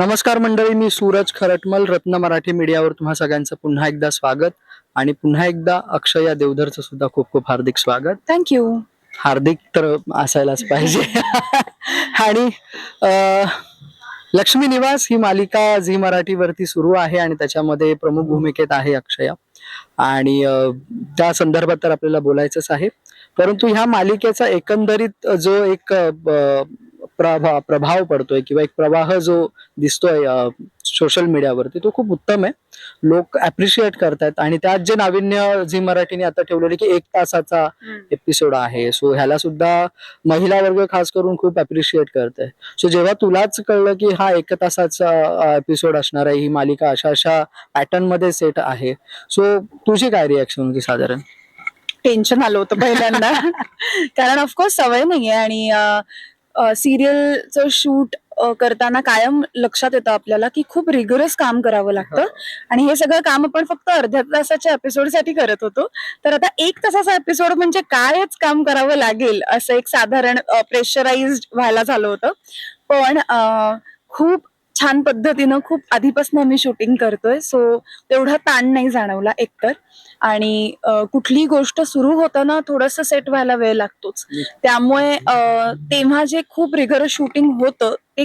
नमस्कार मंडळी मी सूरज खरटमल रत्न मराठी मीडियावर तुम्हा सगळ्यांचं पुन्हा एकदा स्वागत. आणि पुन्हा एकदा अक्षया देवधरचं सुद्धा खूप खूप हार्दिक स्वागत. थँक्यू हार्दिक तर असायलाच पाहिजे. आणि लक्ष्मी निवास ही मालिका झी मराठीवरती सुरू आहे आणि त्याच्यामध्ये प्रमुख भूमिकेत आहे अक्षया. आणि त्या संदर्भात तर आपल्याला बोलायचंच आहे. परंतु ह्या मालिकेचा एकंदरीत जो एक प्रभा प्रभाव पडतोय किंवा एक प्रवाह जो दिसतोय सोशल मीडियावरती तो खूप उत्तम आहे. लोक अप्रिशिएट करतायत आणि त्यात जे नाविन्य झी मराठीने आता ठेवलेले की एक तासाचा एपिसोड आहे. सो ह्याला सुद्धा महिला वर्ग खास करून खूप अप्रिशिएट करते सो जेव्हा तुलाच कळलं की हा एक तासाचा एपिसोड असणार आहे ही मालिका अशा अशा पॅटर्नमध्ये सेट आहे. सो तुझी काय रिॲक्शन होती साधारण? टेन्शन आलं होतं पहिल्यांदा. कारण ऑफकोर्स सवय नाहीये आणि सिरियलचं शूट करताना कायम लक्षात येतं आपल्याला की खूप रिगरस काम करावं लागतं. आणि हे सगळं काम आपण फक्त अर्ध्या तासाच्या एपिसोडसाठी करत होतो. तर आता एक तासाचा एपिसोड म्हणजे कायच काम करावं लागेल असं एक साधारण प्रेशराइज व्हायला झालं होतं. पण खूप छान पद्धतीनं खूप आधीपासून आम्ही शूटिंग करतोय सो तेवढा ताण नाही जाणवला एकतर. आणि कुठलीही गोष्ट सुरू होताना थोडस सेट व्हायला वेळ लागतोच. त्यामुळे तेव्हा जे खूप रिगर शूटिंग होतं ते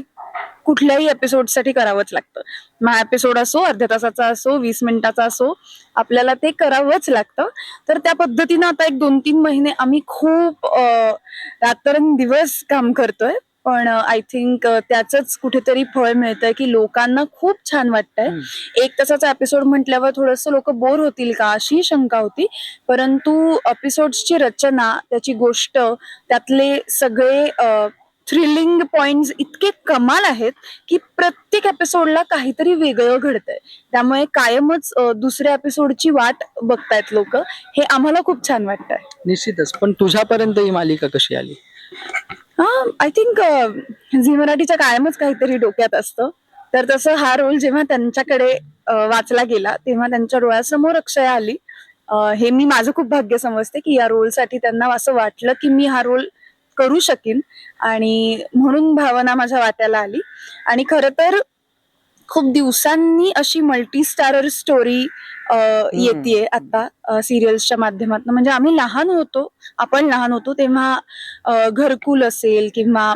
कुठल्याही एपिसोडसाठी करावंच लागतं. मग एपिसोड असो अर्ध्या तासाचा असो वीस मिनिटाचा असो आपल्याला ते करावंच लागतं. तर त्या पद्धतीनं आता एक दोन तीन महिने आम्ही खूप रात्रंदिवस काम करतोय. पण आय थिंक त्याच कुठेतरी फळ मिळतंय की लोकांना खूप छान वाटतंय. एक तासाचा एपिसोड म्हटल्यावर थोडस लोक बोर होतील का? अशी शंका होती. परंतु एपिसोडची रचना त्याची गोष्ट त्यातले सगळे थ्रिलिंग पॉइंट इतके कमाल आहेत की प्रत्येक एपिसोडला काहीतरी वेगळं घडतंय. त्यामुळे कायमच दुसऱ्या एपिसोडची वाट बघतायत लोक. हे आम्हाला खूप छान वाटतंय. निश्चितच. पण तुझ्यापर्यंत ही मालिका कशी आली? हा आय थिंक झी मराठीच्या कायमच काहीतरी डोक्यात असतं. तर तसं हा रोल जेव्हा त्यांच्याकडे वाचला गेला तेव्हा त्यांच्या डोळ्यासमोर अक्षय आली. हे मी माझं खूप भाग्य समजते की या रोलसाठी त्यांना असं वाटलं की मी हा रोल करू शकेन. आणि म्हणून भावना माझ्या वाट्याला आली. आणि खर तर खूप दिवसांनी अशी मल्टी स्टारर स्टोरी येते आता सिरियल्सच्या माध्यमातून. म्हणजे आम्ही लहान होतो आपण लहान होतो तेव्हा घरकुल असेल किंवा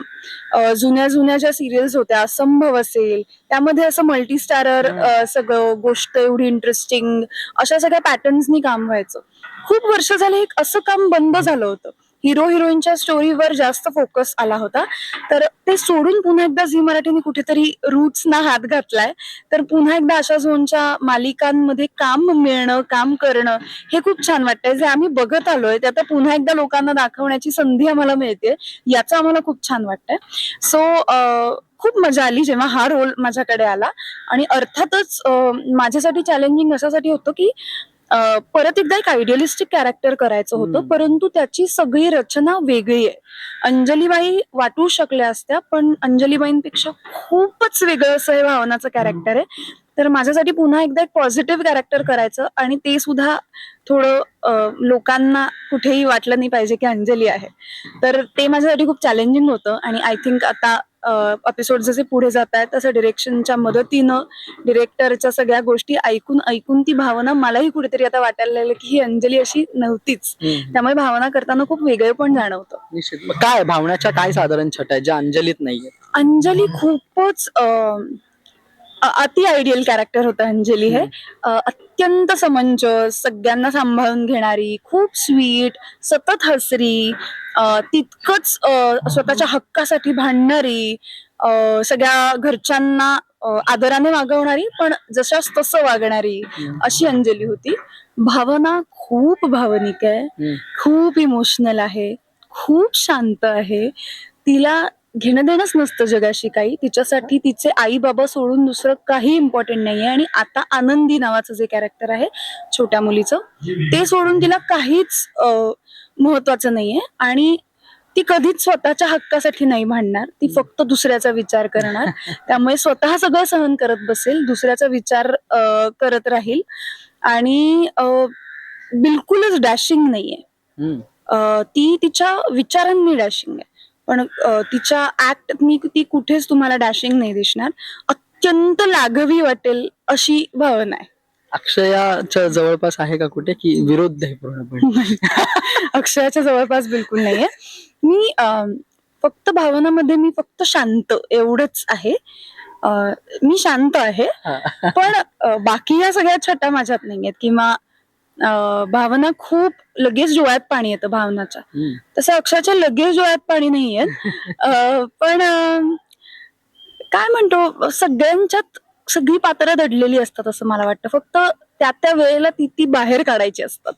जुन्या जुन्या ज्या सिरियल्स होत्या असंभव असेल त्यामध्ये असं मल्टी स्टारर सगळं गोष्ट एवढी इंटरेस्टिंग अशा सगळ्या पॅटर्न्सनी काम व्हायचं. खूप वर्ष झाले एक असं काम बंद झालं होतं. हिरो हिरोईनच्या स्टोरीवर जास्त फोकस आला होता. तर ते सोडून पुन्हा एकदा झी मराठीने कुठेतरी रूट्सना हात घातलाय. तर पुन्हा एकदा अशा झोनच्या मालिकांमध्ये काम मिळणं काम करणं हे खूप छान वाटतंय. जे आम्ही बघत आलोय ते आता पुन्हा एकदा लोकांना दाखवण्याची संधी आम्हाला मिळते याचं आम्हाला खूप छान वाटतंय. सो खूप मजा आली जेव्हा हा रोल माझ्याकडे आला. आणि अर्थातच माझ्यासाठी चॅलेंजिंग अशासाठी होतं की परत एकदा एक आयडियलिस्टिक कॅरेक्टर करायचं होतं. परंतु त्याची सगळी रचना वेगळी आहे. अंजलीबाई वाटू शकल्या असत्या पण अंजलीबाईंपेक्षा खूपच वेगळं असं हे भावनाचं कॅरेक्टर आहे. तर माझ्यासाठी पुन्हा एकदा एक पॉझिटिव्ह कॅरेक्टर करायचं आणि ते सुद्धा थोडं लोकांना कुठेही वाटलं नाही पाहिजे की अंजली आहे. तर ते माझ्यासाठी खूप चॅलेंजिंग होतं आणि आय थिंक आता एपिसोड जसे पुढे जात आहेत तसं डिरेक्शनच्या मदतीनं डिरेक्टरच्या सगळ्या गोष्टी ऐकून ऐकून ती भावना मलाही कुठेतरी आता वाटायला लागली की ही अंजली अशी नव्हतीच. त्यामुळे भावना करताना खूप वेगळे पण जाणवतं. निश्चित. काय भावनाच्या काय साधारण छट आहे ज्या अंजलीत नाहीये अंजली खूपच अति आयडियल कॅरेक्टर होतं अंजली हे. अत्यंत समंजस सगळ्यांना सांभाळून घेणारी खूप स्वीट सतत हसरी तितकंच स्वतःच्या हक्कासाठी भांडणारी सगळ्या घरच्यांना आदराने वागवणारी पण जशाच तसं वागणारी अशी अंजली होती. भावना खूप भावनिक आहे. खूप इमोशनल आहे. खूप शांत आहे. तिला घेणं देणंच नसतं जगाशी काही. तिच्यासाठी तिचे आई बाबा सोडून दुसरं काही इम्पॉर्टंट नाहीये. आणि आता आनंदी नावाचं जे कॅरेक्टर आहे छोट्या मुलीचं ते सोडून तिला काहीच महत्वाचं नाहीये. आणि ती कधीच स्वतःच्या हक्कासाठी नाही भांडणार. ती फक्त दुसऱ्याचा विचार करणार. त्यामुळे स्वतः सगळं सहन करत बसेल. दुसऱ्याचा विचार करत राहील. आणि बिलकुलच डॅशिंग नाहीये. ती तिच्या विचारांनी डॅशिंग आहे. पण तिच्या ऍक्टनी ती कुठेच तुम्हाला डॅशिंग नाही दिसणार. अत्यंत लाघवी वाटेल अशी भावना आहे. अक्षयाच्या जवळपास आहे का कुठे? की विरोध आहे पूर्णपणे? अक्षयाच्या जवळपास बिलकुल नाहीये. मी फक्त भावनामध्ये मी फक्त शांत एवढंच आहे. मी शांत आहे. पण बाकी या सगळ्या छटा माझ्यात नाहीयेत. किंवा अं, भावना खूप लगेच डोळ्यात पाणी येतं भावनाच्या. तसं अक्षरच्या लगेच डोळ्यात पाणी नाही येत अं, पण काय म्हणतो सगळ्यांच्यात सगळी पात्र दडलेली असतात असं मला वाटतं फक्त त्या त्या वेळेला ती ती बाहेर काढायची असतात.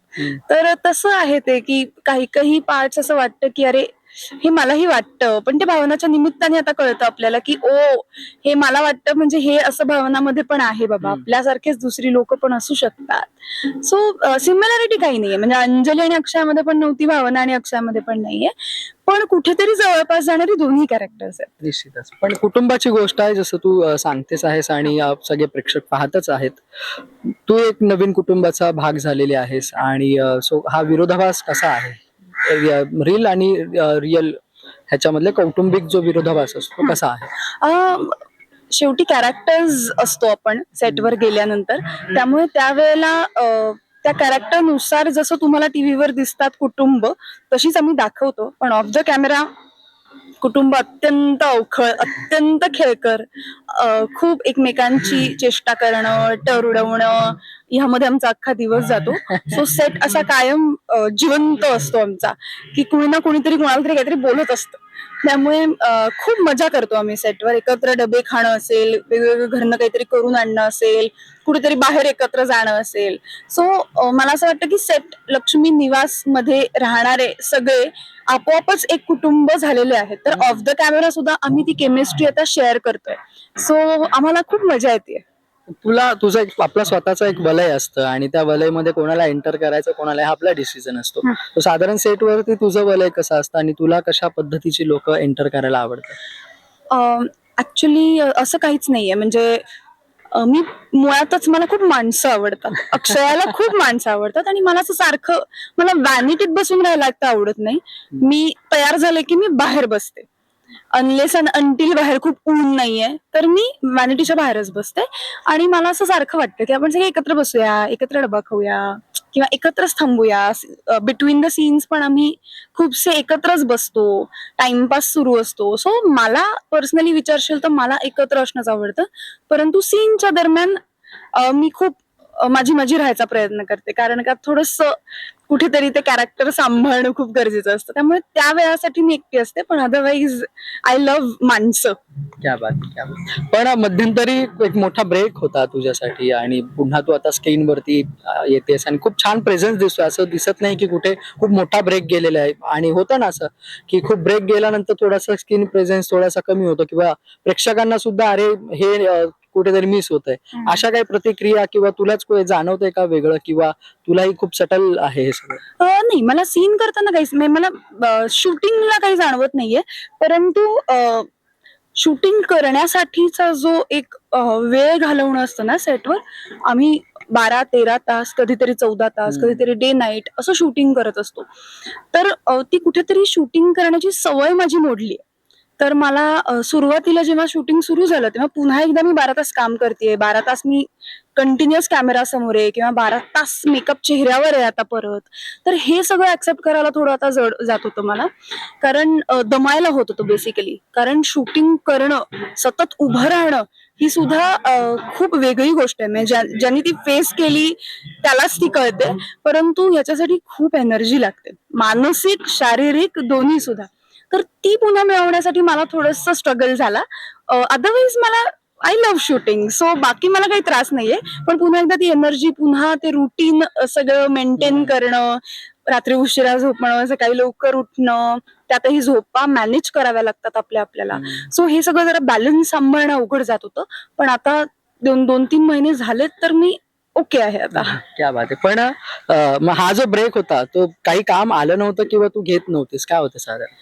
तर तसं आहे ते की काही काही पार्ट्स असं वाटतं की अरे हे मलाही वाटतं. पण ते भावनाच्या निमित्ताने आता कळतं आपल्याला की ओ हे मला वाटतं म्हणजे हे असं भावनामध्ये पण आहे बाबा. आपल्यासारखेच दुसरी लोक पण असू शकतात. सो सिमिलॅरिटी काही नाहीये. म्हणजे अंजली आणि अक्षयामध्ये पण नव्हती भावना आणि अक्षयामध्ये पण नाहीये. पण कुठेतरी जवळपास जाणारी दोन्ही कॅरेक्टर्स आहेत. निश्चितच. पण कुटुंबाची गोष्ट आहे जसं तू अ, सांगतेस आहेस आणि सगळे प्रेक्षक पाहतच आहेत. तू एक नवीन कुटुंबाचा भाग झालेली आहेस आणि सो हा विरोधाभास कसा आहे? रील आणि रिअल ह्याच्यामधले कौटुंबिक जो विरोधाभास असतो कसा आहे? शेवटी कॅरेक्टर्स असतो आपण सेटवर गेल्यानंतर. त्यामुळे त्यावेळेला त्या कॅरेक्टरनुसार जसं तुम्हाला टीव्हीवर दिसतात कुटुंब तशीच आम्ही दाखवतो. पण ऑफ द कॅमेरा कुटुंब अत्यंत अवखळ अत्यंत खेळकर खूप एकमेकांची चेष्टा करणं टर उडवणं ह्यामध्ये आमचा अख्खा दिवस जातो. सो सेट असा कायम जिवंत असतो आमचा की कुणी ना कुणीतरी कुणाला तरी काहीतरी बोलत असतं. त्यामुळे खूप मजा करतो आम्ही सेटवर एकत्र डबे खाणं असेल वेगवेगळं घरनं काहीतरी करून आणणं असेल कुठेतरी बाहेर एकत्र जाणं असेल. सो मला असं वाटतं की सेट लक्ष्मी निवासमध्ये राहणारे सगळे आपोआपच एक कुटुंब झालेले आहेत. तर ऑफ द कॅमेरा सुद्धा आम्ही ती केमिस्ट्री आता शेअर करतोय. सो आम्हाला खूप मजा येते तुला तुझं एक आपला स्वतःचं एक वलय असतं आणि त्या वलयमध्ये कोणाला एंटर करायचं कोणाला हा आपला डिसिजन असतो. तो साधारण सेट वरती तुझं वलय कसं असतं आणि तुला कशा पद्धतीची लोक एंटर करायला आवडतात? ऍक्च्युली असं काहीच नाहीये. म्हणजे मी मुळातच मला खूप माणसं आवडतात. अक्षयाला खूप माणसं आवडतात आणि मला असं सारखं मला व्हॅनिटीत बसून राहायला आवडत नाही. मी तयार झाले की मी बाहेर बसते. अनलेस अँड अंटील बाहेर खूप ऊन नाहीये तर मी वॅनिटीच्या बाहेरच बसते. आणि मला असं सारखं वाटतं की आपण सगळे एकत्र बसूया एकत्र डबा खाऊया किंवा एकत्रच थांबूया. बिटवीन द सीन्स पण आम्ही खूपसे एकत्रच बसतो. टाइमपास सुरू असतो. सो मला पर्सनली विचारशील तर मला एकत्र असणंच आवडतं. परंतु सीनच्या दरम्यान मी खूप माझी माझी राहायचा प्रयत्न करते. कारण का थोडस कुठेतरी ते कॅरेक्टर सांभाळणं खूप गरजेचं असतं. त्यामुळे त्या वेळासाठी मी एकटी असते पण अदरवाईज आय लव्ह माणसं. क्या बात क्या बात. पण मध्यंतरी एक मोठा ब्रेक होता तुझ्यासाठी आणि पुन्हा तू आता स्क्रीन वरती येतेस आणि खूप छान प्रेझेन्स दिसतोय. असं दिसत नाही की कुठे खूप मोठा ब्रेक गेलेला आहे. आणि होतं ना असं की खूप ब्रेक गेल्यानंतर थोडासा स्क्रीन प्रेझेन्स थोडासा कमी होतो. किंवा प्रेक्षकांना सुद्धा अरे हे कुठेतरी मिस होत आहे अशा काही प्रतिक्रिया किंवा तुलाच जाणवतंय का वेगळं किंवा तुलाही खूप सटल आहे हे सगळं? नाही मला सीन करताना काहीच नाही. मला शूटिंगला काही जाणवत नाहीये. परंतु शूटिंग करण्यासाठीचा जो एक वेळ घालवणं असतं ना सेटवर आम्ही बारा तेरा तास कधीतरी चौदा तास. कधीतरी डे नाईट असं शूटिंग करत असतो. तर ती कुठेतरी शूटिंग करण्याची सवय माझी मोडली तर मला सुरुवातीला जेव्हा शूटिंग सुरू झालं तेव्हा पुन्हा एकदा मी बारा तास काम करते बारा तास मी कंटिन्युअस कॅमेरा समोर आहे किंवा बारा तास मेकअप चेहऱ्यावर आहे आता परत. तर हे सगळं ऍक्सेप्ट करायला थोडं आता जड जात होतं मला. कारण दमायला होत होतं बेसिकली कारण शूटिंग करणं सतत उभं राहणं ही सुद्धा खूप वेगळी गोष्ट आहे. म्हणजे ज्यांनी ती फेस केली त्यालाच ती कळते. परंतु ह्याच्यासाठी खूप एनर्जी लागते. मानसिक शारीरिक दोन्ही सुद्धा. तर ती पुन्हा मिळवण्यासाठी मला थोडस स्ट्रगल झाला. अदरवाईज मला आय लव्ह शूटिंग सो बाकी मला काही त्रास नाहीये. पण पुन्हा एकदा ती एनर्जी पुन्हा ते रुटीन सगळं मेंटेन करणं रात्री उशिरा झोपणं सकाळी लवकर उठणं त्यातही झोपा मॅनेज कराव्या लागतात आपल्या आपल्याला. सो हे सगळं जरा बॅलन्स सांभाळणं अवघड जात होतं. पण आता दोन दोन तीन महिने झालेत तर मी ओके आहे आता. क्या बात आहे. पण हा जो ब्रेक होता तो काही काम आलं नव्हतं किंवा तू घेत नव्हतीस? काय होतं साधारण?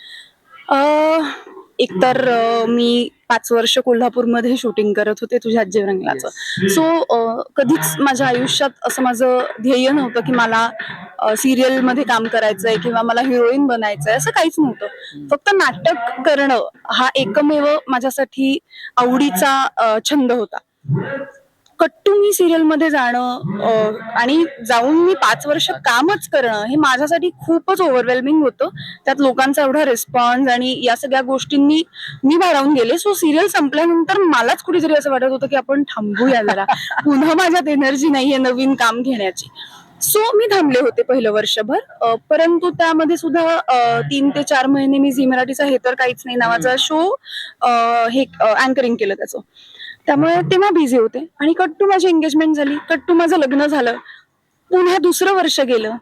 एकतर मी पाच वर्ष कोल्हापूरमध्ये शूटिंग करत होते तुझ्या आजी रंगलाचं सो कधीच माझ्या आयुष्यात असं माझं ध्येय नव्हतं की मला सिरियलमध्ये काम करायचंय किंवा मला हिरोईन बनायचंय असं काहीच नव्हतं. फक्त नाटक करणं हा एकमेव माझ्यासाठी आवडीचा छंद होता. कट्टू मी सिरियलमध्ये जाणं आणि जाऊन मी पाच वर्ष कामच करणं हे माझ्यासाठी खूपच ओव्हरवेल्मिंग होतं. त्यात लोकांचा एवढा रिस्पॉन्स आणि या सगळ्या गोष्टींनी मी भारावून गेले. सो सिरियल संपल्यानंतर मलाच कुठेतरी असं वाटत होतं की आपण थांबूया जरा. पुन्हा माझ्यात एनर्जी नाहीये नवीन काम घेण्याची. सो मी थांबले होते पहिलं वर्षभर. परंतु त्यामध्ये सुद्धा तीन ते चार महिने मी झी मराठीचा हे तर काहीच नाही नावाचा शो हे अँकरिंग केलं त्याचं. त्यामुळे तेव्हा बिझी होते. आणि कट्टू माझी एंगेजमेंट झाली. कट्टू माझं लग्न झालं. पुन्हा दुसरं वर्ष गेलं.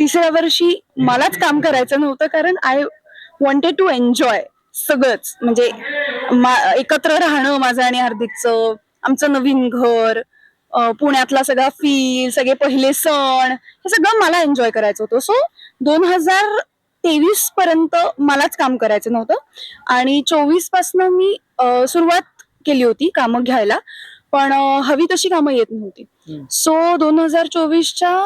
तिसऱ्या वर्षी मलाच काम करायचं नव्हतं कारण आय वॉन्टेड टू एन्जॉय सगळंच. म्हणजे एकत्र राहणं माझं आणि हार्दिकचं. आमचं नवीन घर पुण्यातला सगळा फील सगळे पहिले सण हे सगळं मला एन्जॉय करायचं होतं. सो दोन हजार तेवीस पर्यंत मलाच काम करायचं नव्हतं. आणि चोवीस पासन मी सुरुवात केली होती कामं घ्यायला पण हवी तशी कामं येत नव्हती. सो दोन हजार चोवीसच्या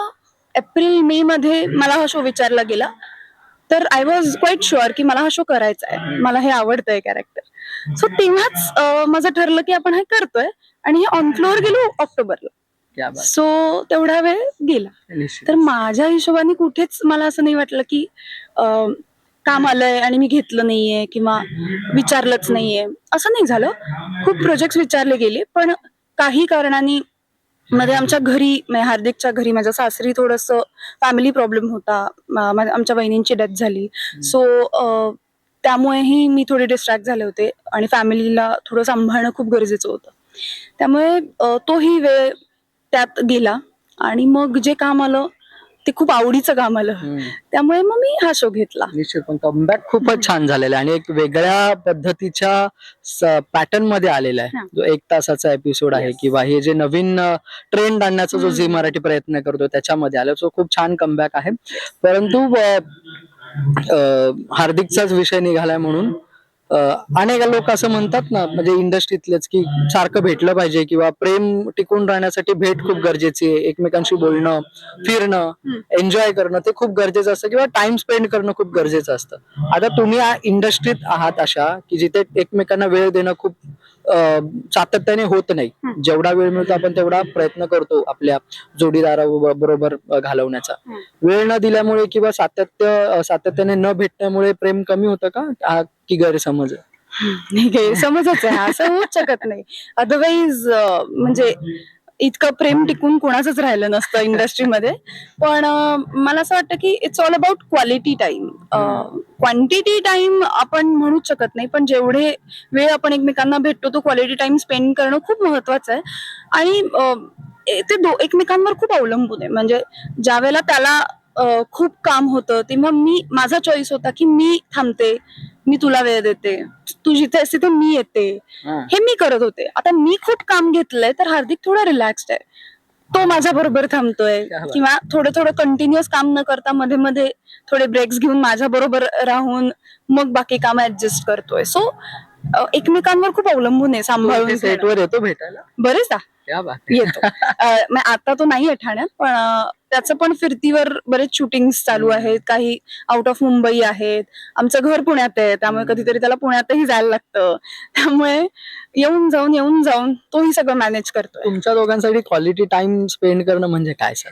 एप्रिल मे मध्ये मला हा शो विचारला गेला. तर आय वॉज क्वाईट शुअर की मला हा शो करायचा आहे. मला हे आवडतंय कॅरेक्टर सो तेव्हाच माझं ठरलं की आपण हे करतोय आणि हे ऑन फ्लोअर गेलो ऑक्टोबरला. सो तेवढा वेळ गेला. तर माझ्या हिशोबाने कुठेच मला असं नाही वाटलं की काम आलंय आणि मी घेतलं नाहीये किंवा विचारलंच नाहीये. असं नाही झालं. खूप प्रोजेक्ट विचारले गेले पण काही कारणांनी मध्ये आमच्या घरी म्हणजे हार्दिकच्या घरी माझ्या सासरी थोडस फॅमिली प्रॉब्लेम होता. मा- आमच्या बहिणींची डेथ झाली. सो त्यामुळेही मी थोडे डिस्ट्रॅक्ट झाले होते आणि फॅमिलीला थोडं सांभाळणं खूप गरजेचं होतं. त्यामुळे तोही वेळ त्यात गेला आणि मग जे काम आलं ते खूप आवडीचं काम आलं. त्यामुळे मग मी हा शो घेतला निश्चित पण कमबॅक खूपच छान झालेला आहे आणि एक वेगळ्या पद्धतीच्या पॅटर्नमध्ये आलेला आहे. जो एक तासाचा एपिसोड आहे. किंवा हे जे नवीन ट्रेंड आणण्याचा जो. झी मराठी प्रयत्न करतो त्याच्यामध्ये आलं सो खूप छान कमबॅक आहे परंतु हार्दिकचाच विषय निघालाय म्हणून अनेक लोक असं म्हणतात ना म्हणजे इंडस्ट्रीतलेच की सारखं भेटलं पाहिजे किंवा प्रेम टिकून राहण्यासाठी भेट खूप गरजेची आहे एकमेकांशी बोलणं फिरणं एन्जॉय करणं ते खूप गरजेचं असतं किंवा टाइम स्पेंड करणं खूप गरजेचं असतं. आता तुम्ही इंडस्ट्रीत आहात अशा की जिथे एकमेकांना वेळ देणं खूप सातत्याने होत नाही. जेवढा वेळ मिळतो आपण तेवढा प्रयत्न करतो आपल्या जोडीदारा बरोबर घालवण्याचा. वेळ न दिल्यामुळे किंवा सातत्य सातत्याने न भेटण्यामुळे प्रेम कमी होतं का? हा की गैरसमज? गैरसमजच आहे. असं होऊच शकत नाही. अदरवाईज म्हणजे इतकं प्रेम टिकून कोणाचंच राहिलं नसतं इंडस्ट्रीमध्ये पण मला असं वाटतं की it's all about quality time quantity time आपण म्हणूच शकत नाही पण जेवढे वेळ आपण एकमेकांना भेटतो तो क्वालिटी टाइम स्पेंड करणं खूप महत्वाचं आहे. आणि ते दो एकमेकांवर खूप अवलंबून आहे. म्हणजे ज्या वेळेला त्याला खूप काम होतं तेव्हा मी माझा चॉईस होता की मी थांबते मी तुला वेळ देते. तू जिथे असते तिथे मी येते. हे. मी करत होते. आता मी खूप काम घेतलंय तर हार्दिक थोडा रिलॅक्स्ड आहे. तो माझ्या बरोबर थांबतोय. किंवा थोडं थोडं कंटिन्युअस काम न करता मध्ये मध्ये थोडे ब्रेक्स घेऊन माझ्या बरोबर राहून मग बाकी काम ऍडजस्ट करतोय. सो एकमेकांवर खूप अवलंबून आहे सांभाळून घेणं. सेटवर येतो भेटायला? बरेचदा. येतो. आता तो नाही ठाण्यात पण त्याचं पण फिरतीवर बरेच शूटिंग चालू. आहेत. काही आउट ऑफ मुंबई आहेत. आमचं घर पुण्यात आहे. त्यामुळे. कधीतरी त्याला पुण्यातही जायला लागतं. त्यामुळे येऊन जाऊन येऊन जाऊन तोही सगळं मॅनेज करतोय. तुमच्या दोघांसाठी क्वालिटी टाइम स्पेंड करणं म्हणजे काय सर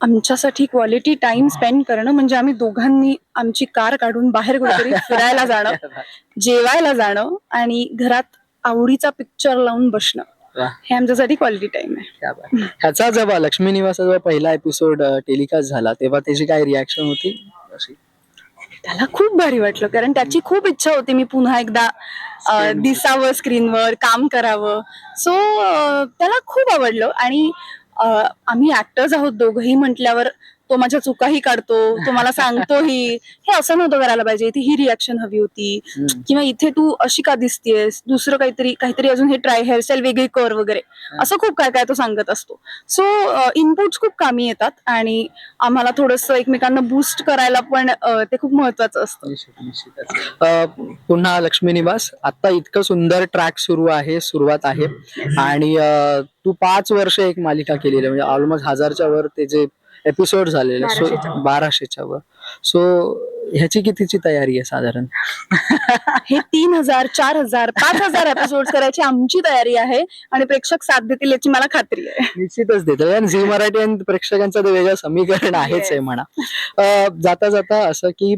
आमच्यासाठी क्वालिटी टाइम स्पेंड करणं म्हणजे आम्ही दोघांनी आमची कार काढून बाहेर कुठेतरी फिरायला जाणं जेवायला जाणं आणि घरात आवडीचा पिक्चर लावून बसणं. हे आमच्यासाठी क्वालिटी टाइम आहे क्या बात. ह्याचा जेव्हा लक्ष्मी निवासा जेव्हा पहिला एपिसोड टेलिकास्ट झाला तेव्हा त्याची काय रिॲक्शन होती अशी? त्याला खूप भारी वाटलं कारण त्याची खूप इच्छा होती मी पुन्हा एकदा अं, Screen. दिसावं स्क्रीनवर काम करावं सो त्याला खूप आवडलं आणि अं, आम्ही ऍक्टर्स आहोत दोघंही म्हटल्यावर तो माझ्या चुकाही काढतो तो मला सांगतोही. हे असं नव्हतं करायला पाहिजे. इथे ही रिॲक्शन हवी होती. किंवा इथे तू अशी का दिसतेस? दुसरं काहीतरी काहीतरी अजून हे ट्राय हेअरस्टाईल वेगळी कर वगैरे. असं खूप काय काय तो सांगत असतो. सो इनपुट्स खूप कामी येतात आणि आम्हाला थोडस एकमेकांना बूस्ट करायला पण ते खूप महत्वाचं असतं. पुन्हा लक्ष्मी निवास. आता इतकं सुंदर ट्रॅक सुरू आहे सुरुवात आहे. आणि तू पाच वर्ष एक मालिका केलेली म्हणजे ऑलमोस्ट हजारच्या वर ते जे एपिसोड झालेले सो बाराशेच्या वर. सो ह्याची कितीची तयारी आहे साधारण? हे तीन हजार चार हजार पाच हजार एपिसोड करायची आमची तयारी आहे आणि प्रेक्षक साथ देतील याची मला खात्री आहे. निश्चितच देतो कारण झी मराठी आणि प्रेक्षकांचं ते वेगळं समीकरण आहेच आहे म्हणा. जाता जाता असं की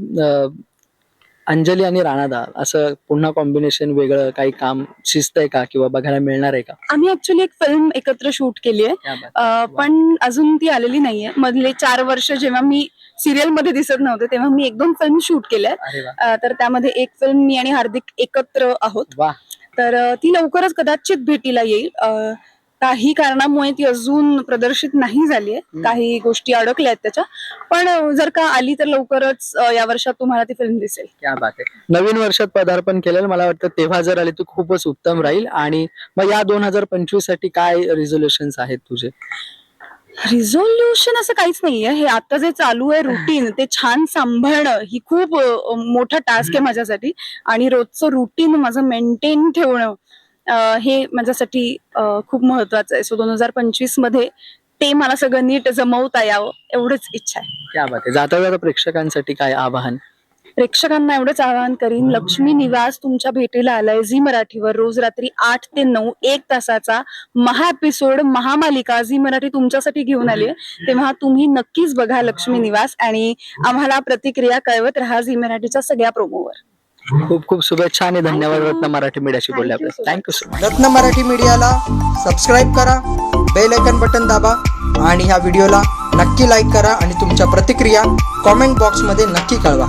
अंजली आणि राणादा असं पुन्हा कॉम्बिनेशन वेगळं काही काम शिजतंय का किंवा बघायला मिळणार आहे का? आम्ही ऍक्च्युली एक फिल्म एकत्र शूट केली आहे पण अजून ती आलेली नाहीये. मधले चार वर्ष जेव्हा मी सिरियलमध्ये दिसत नव्हते तेव्हा मी एक दोन फिल्म शूट केल्या तर त्यामध्ये एक फिल्म मी आणि हार्दिक एकत्र आहोत. तर ती लवकरच कदाचित भेटीला येईल. काही कारणामुळे ती अजून प्रदर्शित नाही झाली आहे. काही गोष्टी अडकल्या आहेत त्याच्या. पण जर का आली तर लवकरच या वर्षात तुम्हाला ती फिल्म दिसेल. क्या बात आहे. नवीन वर्षात पदार्पण केलेलं मला वाटतं तेव्हा जर आले तर खूपच उत्तम राहील. आणि मग या दोन हजार पंचवीससाठी काय रिझोल्युशन आहेत तुझे? रिझोल्युशन असं काहीच नाहीये. हे आता जे चालू आहे रुटीन ते छान सांभाळणं ही खूप मोठा टास्क आहे माझ्यासाठी. आणि रोजचं रुटीन माझं मेंटेन ठेवणं हे माझ्यासाठी खूप महत्वाचं आहे. सो दोन हजार पंचवीसमध्ये ते मला सगळं नीट जमवता यावं एवढंच इच्छा आहे. क्या बात आहे. जाता जाता प्रेक्षकांसाठी काय आवाहन? प्रेक्षकांना एवढंच आवाहन करीन लक्ष्मी निवास तुमच्या भेटीला आलाय. झी मराठीवर रोज रात्री आठ ते नऊ एक तासाचा महा एपिसोड महामालिका झी मराठी तुमच्यासाठी घेऊन आली तेव्हा तुम्ही नक्कीच बघा लक्ष्मी निवास आणि आम्हाला प्रतिक्रिया कळवत राहा झी मराठीच्या सगळ्या प्रोमोवर खूप खूप शुभेच्छा आणि धन्यवाद. रत्न मराठी मीडियाशी बोलल्याबद्दल. Thank you so much Ratna Marathi मीडियाला सबस्क्राईब करा बेल आयकन बटन दाबा आणि ह्या व्हिडिओला नक्की लाईक करा आणि तुमच्या प्रतिक्रिया कॉमेंट बॉक्समध्ये नक्की कळवा